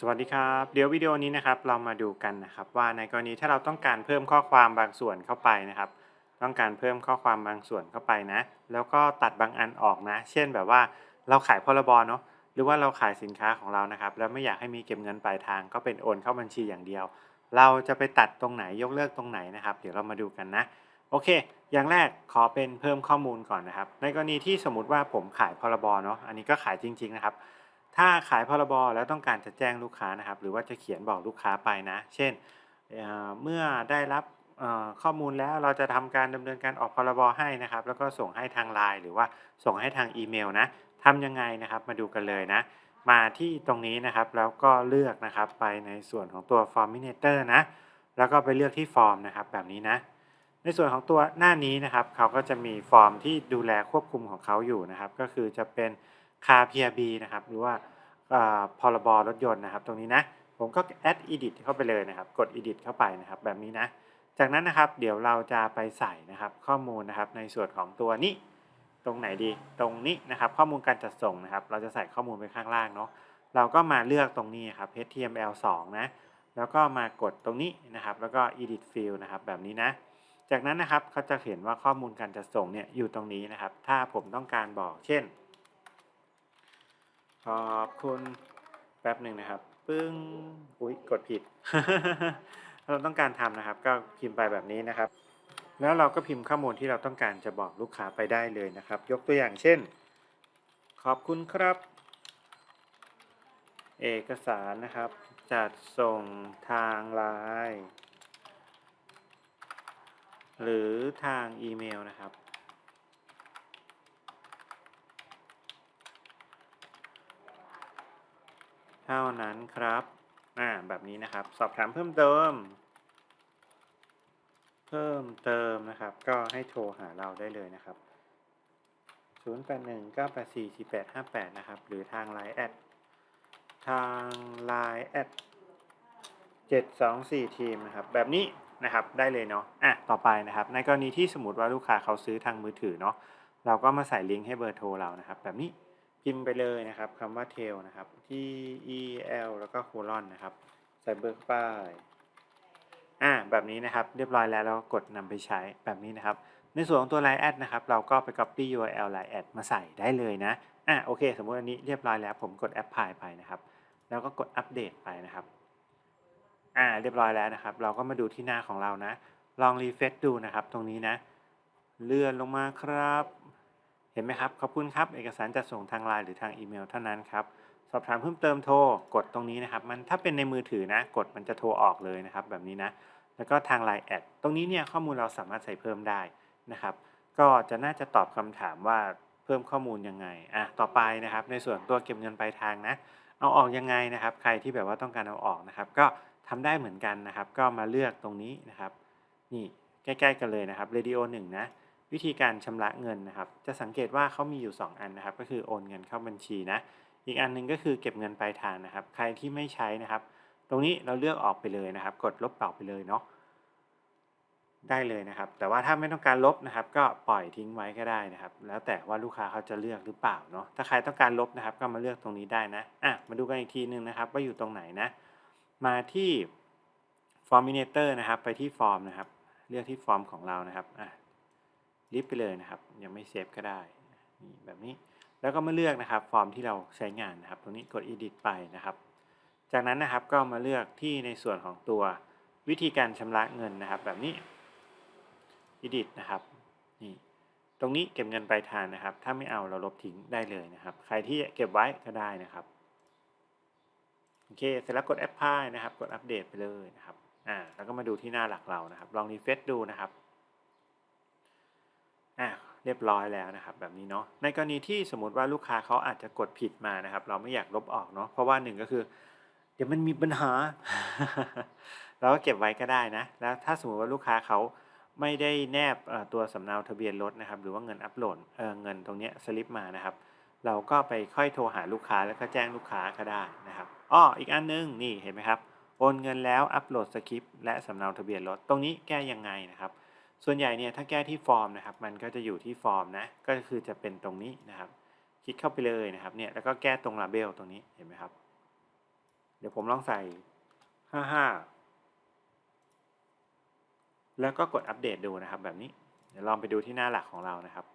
สวัสดีครับ เดี๋ยววิดีโอนี้นะครับเรามาดูกันนะครับว่าในกรณีถ้าเราต้องการเพิ่มข้อความบางส่วนเข้าไปนะครับ ต้องการเพิ่มข้อความบางส่วนเข้าไปนะ แล้วก็ตัดบางอันออกนะ เช่นแบบว่าเราขายพรบเนาะหรือว่าเราขายสินค้าของเรานะครับ แล้วไม่อยากให้มีเก็บเงินปลายทางก็เป็นโอนเข้าบัญชีอย่างเดียว เราจะไปตัดตรงไหนยกเลิกตรงไหนนะครับ เดี๋ยวเรามาดูกันนะโอเค อย่างแรกขอเป็นเพิ่มข้อมูลก่อนนะครับ ในกรณีที่สมมติว่าผมขายพรบเนาะอันนี้ก็ขายจริง ๆนะครับ ถ้าขายพรบแล้วต้องการจะแจ้งลูกค้านะครับ หรือว่าจะเขียนบอกลูกค้าไปนะ เช่นเเมื่อได้รับข้อมูลแล้วเราจะทำการดำเนินการออกพรบให้นะครับ แล้วก็ส่งให้ทางไลน์หรือว่าส่งให้ทางอีเมลนะทำยังไงนะครับมาดูกันเลยนะ มาที่ตรงนี้นะครับแล้วก็เลือกนะครับไปในส่วนของตัว Forminator นะ แล้วก็ไปเลือกที่ฟอร์มนะครับแบบนี้นะ ในส่วนของตัวหน้านี้นะครับเขาก็จะมีฟอร์มที่ดูแลควบคุมของเขาอยู่นะครับ ก็คือจะเป็น Car PRB นะครับหรือว่าอ่าพรบรถยนต์นะครับ ตรงนี้นะ ผมก็ add edit เข้าไปเลยนะครับ กด edit เข้าไปนะครับ แบบนี้นะ จากนั้นนะครับ เดี๋ยวเราจะไปใส่นะครับ ข้อมูลนะครับในส่วนของตัวนี้ ตรงไหนดี ตรงนี้นะครับ ข้อมูลการจัดส่งนะครับ เราจะใส่ข้อมูลไปข้างล่างเนาะ เราก็มาเลือกตรงนี้ครับ HTML 2นะ แล้วก็มากดตรงนี้นะครับ แล้วก็ edit field นะครับ แบบนี้นะ จากนั้นนะครับเขาจะเห็นว่าข้อมูลการจัดส่งเนี่ยอยู่ตรงนี้นะครับ ถ้าผมต้องการบอก เช่น ขอบคุณแป๊บหนึ่งนะครับ ปึ้ง อุ๊ยกดผิดเราต้องการทำนะครับ ก็พิมพ์ไปแบบนี้นะครับ แล้วเราก็พิมพ์ข้อมูลที่เราต้องการจะบอกลูกค้าไปได้เลยนะครับ ยกตัวอย่างเช่น ขอบคุณครับ เอกสารนะครับ จัดส่งทางไลน์หรือทางอีเมลนะครับ เท่านั้นครับอ่าแบบนี้นะครับ สอบถามเพิ่มเติม เพิ่มเติมนะครับ ก็ให้โทรหาเราได้เลยนะครับ 081 984 4858 นะครับ หรือทาง Line แอดทาง Line แอด724 ทีมนะครับ แบบนี้นะครับได้เลยเนาะอะต่อไปนะครับ ในกรณีที่สมมติว่าลูกค้าเขาซื้อทางมือถือเนาะเราก็มาใส่ลิงก์ให้เบอร์โทรเรานะครับ แบบนี้ พิมพ์ไปเลยนะครับคำว่า tail นะครับ T E L แล้วก็โคลอนนะครับ ใส่เบอร์เข้าไปอ่าแบบนี้นะครับเรียบร้อยแล้วเราก็กดนำไปใช้แบบนี้นะครับ ในส่วนของตัว Line แอดนะครับ เราก็ไป copy URL Line แอดมาใส่ได้เลยนะอ่าโอเค สมมติอันนี้เรียบร้อยแล้วผมกด apply ไปนะครับ แล้วก็กดอัปเดตไปนะครับอ่าเรียบร้อยแล้วนะครับ เราก็มาดูที่หน้าของเรานะ ลองรีเฟซดูนะครับ ตรงนี้นะ เลื่อนลงมาครับ เห็นไหมครับ ขอบคุณครับ เอกสารจัดส่งทางไลน์หรือทางอีเมลเท่านั้นครับ สอบถามเพิ่มเติมโทร กดตรงนี้นะครับ มันถ้าเป็นในมือถือนะ กดมันจะโทรออกเลยนะครับ แบบนี้นะ แล้วก็ทางไลน์แอด ตรงนี้เนี่ยข้อมูลเราสามารถใส่เพิ่มได้นะครับ ก็จะน่าจะตอบคำถามว่าเพิ่มข้อมูลยังไง อะ ต่อไปนะครับ ในส่วนตัวเก็บเงินปลายทางนะ เอาออกยังไงนะครับ ใครที่แบบว่าต้องการเอาออกนะครับ ก็ทำได้เหมือนกันนะครับ ก็มาเลือกตรงนี้นะครับ นี่ใกล้ ๆ กันเลยนะครับ Radio 1 นะ วิธีการชำระเงินนะครับ จะสังเกตว่าเขามีอยู่ 2 อันนะครับ ก็คือโอนเงินเข้าบัญชีนะ อีกอันหนึงก็คือเก็บเงินปลายทางนะครับ ใครที่ไม่ใช้นะครับ ตรงนี้เราเลือกออกไปเลยนะครับ กดลบเปล่าไปเลยเนาะได้เลยนะครับ แต่ว่าถ้าไม่ต้องการลบนะครับ ก็ปล่อยทิ้งไว้ก็ได้นะครับ แล้วแต่ว่าลูกค้าเขาจะเลือกหรือเปล่าเนาะถ้าใครต้องการลบนะครับ ก็มาเลือกตรงนี้ได้นะอะมาดูกันอีกทีหนึงนะครับ ว่าอยู่ตรงไหนนะ มาที่ Forminator นะครับ ไปที่ฟอร์มนะครับ เลือกที่ฟอร์มของเรานะครับอะ ลิฟไปเลยนะครับ ยังไม่เซฟก็ได้นี่แบบนี้แล้วก็มาเลือกนะครับ ฟอร์มที่เราใช้งานนะครับ ตรงนี้กด edit ไปนะครับ จากนั้นนะครับก็มาเลือกที่ในส่วนของตัววิธีการชำระเงินนะครับ แบบนี้ edit นะครับนี่ตรงนี้เก็บเงินปลายทางนะครับ ถ้าไม่เอาเราลบทิ้งได้เลยนะครับ ใครที่เก็บไว้ก็ได้นะครับโอเคเสร็จแล้วกด apply นะครับ กดอัปเดตไปเลยนะครับอ่าแล้วก็มาดูที่หน้าหลักเรานะครับ ลองรีเฟซดูนะครับ เรียบร้อยแล้วนะครับแบบนี้เนาะในกรณีที่สมมติว่าลูกค้าเขาอาจจะกดผิดมานะครับ เราไม่อยากลบออกเนาะเพราะว่าหนึ่งก็คือ เดี๋ยวมันมีปัญหา เราก็เก็บไว้ก็ได้นะ แล้วถ้าสมมติว่าลูกค้าเขาไม่ได้แนบตัวสำเนาทะเบียนรถนะครับ หรือว่าเงินอัปโหลดเเงินตรงนี้สลิปมานะครับ เราก็ไปค่อยโทรหาลูกค้าแล้วก็แจ้งลูกค้าก็ได้นะครับอ้ออีกอันนึงนี่เห็นไหมครับโอนเงินแล้วอัปโหลดสคริปต์และสำเนาทะเบียนรถตรงนี้แก้ยังไงนะครับ ส่วนใหญ่เนี่ยถ้าแก้ที่ฟอร์มนะครับมันก็จะอยู่ที่ฟอร์มนะก็คือจะเป็นตรงนี้นะครับ คลิกเข้าไปเลยนะครับเนี่ยแล้วก็แก้ตรงลาเบลตรงนี้เห็นไหมครับ เดี๋ยวผมลองใส่ห้าห้าแล้วก็กดอัปเดตดูนะครับแบบนี้เดี๋ยวลองไปดูที่หน้าหลักของเรานะครับ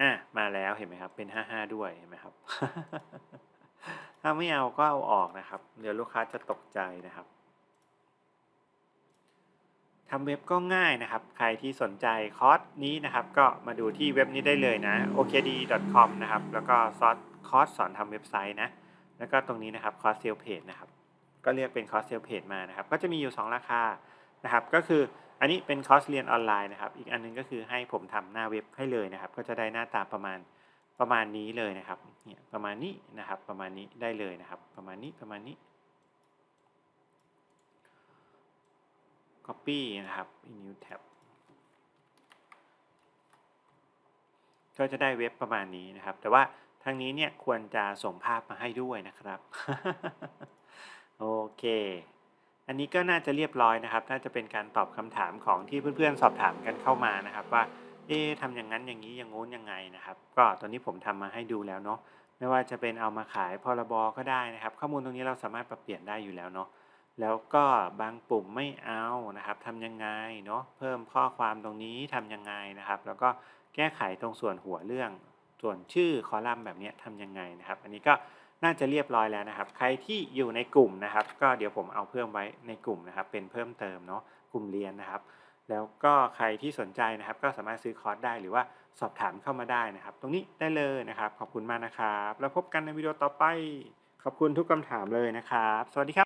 อะมาแล้วเห็นไหมครับเป็นห้าห้าด้วยเห็นไหมครับ ถ้าไม่เอาก็เอาออกนะครับ เดี๋ยวลูกค้าจะตกใจนะครับ ทำเว็บก็ง่ายนะครับ ใครที่สนใจคอร์สนี้นะครับ ก็มาดูที่เว็บนี้ได้เลยนะ okd.com นะครับ แล้วก็ซอสคอร์สสอนทำเว็บไซต์นะ แล้วก็ตรงนี้นะครับคอร์สเซลเพจนะครับ ก็เรียกเป็นคอร์สเซลเพจมานะครับ ก็จะมีอยู่ 2 ราคานะครับ ก็คืออันนี้เป็นคอร์สเรียนออนไลน์นะครับ อีกอันนึงก็คือให้ผมทำหน้าเว็บให้เลยนะครับ ก็จะได้หน้าตาประมาณประมาณนี้เลยนะครับ เนี่ยประมาณนี้นะครับ ประมาณนี้ได้เลยนะครับ ประมาณนี้ประมาณนี้ copy นะครับ new tab ก็จะได้เว็บประมาณนี้นะครับ แต่ว่าทางนี้เนี่ยควรจะส่งภาพมาให้ด้วยนะครับ โอเค อันนี้ก็น่าจะเรียบร้อยนะครับ น่าจะเป็นการตอบคำถามของที่เพื่อนๆ สอบถามกันเข้ามานะครับ ว่า เอ๊ะทำอย่างนั้นอย่างนี้อย่างงู้นยังไงนะครับ ก็ตอนนี้ผมทำมาให้ดูแล้วเนาะ ไม่ว่าจะเป็นเอามาขายพรบก็ได้นะครับ ข้อมูลตรงนี้เราสามารถปรับเปลี่ยนได้อยู่แล้วเนาะ แล้วก็บางปุ่มไม่เอานะครับทำยังไงเนาะเพิ่มข้อความตรงนี้ทำยังไงนะครับ แล้วก็แก้ไขตรงส่วนหัวเรื่อง ส่วนชื่อคอลัมน์แบบนี้ทำยังไงนะครับ อันนี้ก็น่าจะเรียบร้อยแล้วนะครับ ใครที่อยู่ในกลุ่มนะครับ ก็เดี๋ยวผมเอาเพิ่มไว้ในกลุ่มนะครับ เป็นเพิ่มเติมเนาะกลุ่มเรียนนะครับ แล้วก็ใครที่สนใจนะครับ ก็สามารถซื้อคอร์สได้หรือว่าสอบถามเข้ามาได้นะครับ ตรงนี้ได้เลยนะครับ ขอบคุณมากนะครับ แล้วพบกันในวิดีโอต่อไป ขอบคุณทุกคำถามเลยนะครับ สวัสดีครับ